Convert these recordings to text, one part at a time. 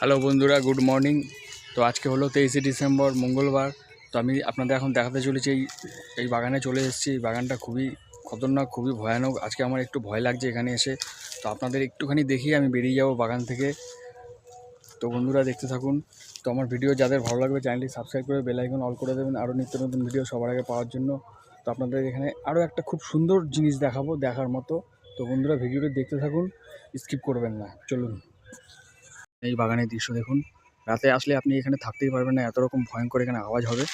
Hello বন্ধুরা, good morning. তো আজকে হলো তেইশে ডিসেম্বর, মঙ্গলবার। তো আমি আপনাদের এখন দেখাতে চলেছি, এই এই বাগানে চলে এসেছি। এই বাগানটা খুবই খতরনাক, খুবই ভয়ানক। আজকে আমার একটু ভয় লাগছে এখানে এসে। তো আপনাদের একটুখানি দেখিয়ে আমি বেরিয়ে যাব বাগান থেকে। তো বন্ধুরা, দেখতে থাকুন। তো আমার ভিডিও যাদের ভালো লাগবে, চ্যানেলটি সাবস্ক্রাইব করে বেল আইকন অল করে দেবেন। আরও নিত্য নতুন ভিডিও সবার আগে পাওয়ার জন্য। তো আপনাদের এখানে আরও একটা খুব সুন্দর জিনিস দেখাবো দেখার মতো। তো বন্ধুরা, ভিডিওটি দেখতে থাকুন, স্কিপ করবেন না। চলুন। এই বাগানের দৃশ্য দেখুন। রাতে আসলে আপনি এখানে থাকতেই পারবেন না এত রকম ভয়ঙ্কর এখানে আওয়াজ হবে।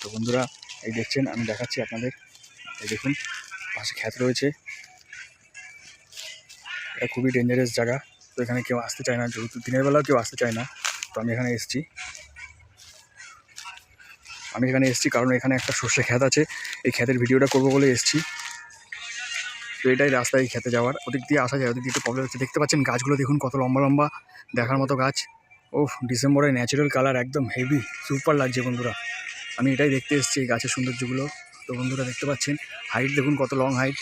তো বন্ধুরা, এই দেখছেন, আমি দেখাচ্ছি আপনাদের। এই দেখুন, পাশে খ্যাত রয়েছে। এটা খুবই ডেঞ্জারাস জায়গা। তো এখানে কেউ আসতে চায় না, যেহেতু দিনের বেলাও কেউ আসতে চায় না। তো আমি এখানে এসেছি। আমি এখানে এসেছি কারণ এখানে একটা সর্ষে খ্যাত আছে। এই খ্যাতের ভিডিওটা করব বলে এসেছি। তো এটাই রাস্তায় খেতে যাওয়ার। ওদিক দিয়ে আসা যায়, ওদিক দিয়ে একটু প্রবলেম হচ্ছে। দেখতে পাচ্ছেন গাছগুলো, দেখুন কত লম্বা লম্বা, দেখার মতো গাছ। ও ডিসেম্বরে ন্যাচারাল কালার একদম হেভি সুপার লাগছে বন্ধুরা। আমি এটাই দেখতে এসেছি এই গাছের সৌন্দর্যগুলো। তো বন্ধুরা দেখতে পাচ্ছেন হাইট দেখুন কত লং হাইট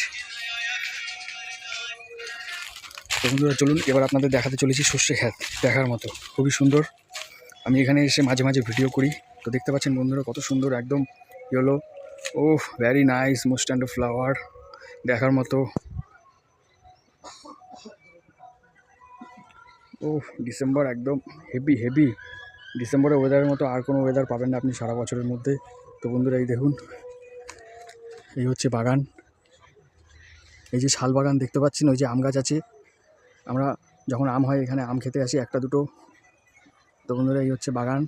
তো বন্ধুরা চলুন, এবার আপনাদের দেখাতে চলেছি সর্ষে খ্যাত দেখার মতো। খুবই সুন্দর। আমি এখানে এসে মাঝে মাঝে ভিডিও করি। তো দেখতে পাচ্ছেন বন্ধুরা কত সুন্দর, একদম yellow O very nice most and flower দেখার মতো। ও ডিসেম্বর একদম হেভি হেভি। ডিসেম্বরের ওয়েদারের মতো আর কোনো ওয়েদার পাবেন না আপনি সারা বছরের মধ্যে। তো বন্ধুরা, এই দেখুন, এই হচ্ছে বাগান। এই যে শাল বাগান দেখতে পাচ্ছেন, ওই যে আম গাছ আছে। আমরা যখন আম হয়, এখানে আম খেতে আসি, একটা দুটো। তো বন্ধুরা, এই হচ্ছে বাগান।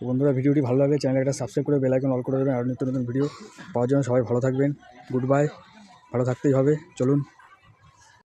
বন্ধুরা, ভিডিওটি ভালো লাগলে একটা সাবস্ক্রাইব করে বেলাইকন অল করে দেবেন। আর নিত্য নতুন ভিডিও পাওয়ার জন্য সবাই ভালো থাকবেন। গুড বাই ভালো থাকতেই হবে। চলুন।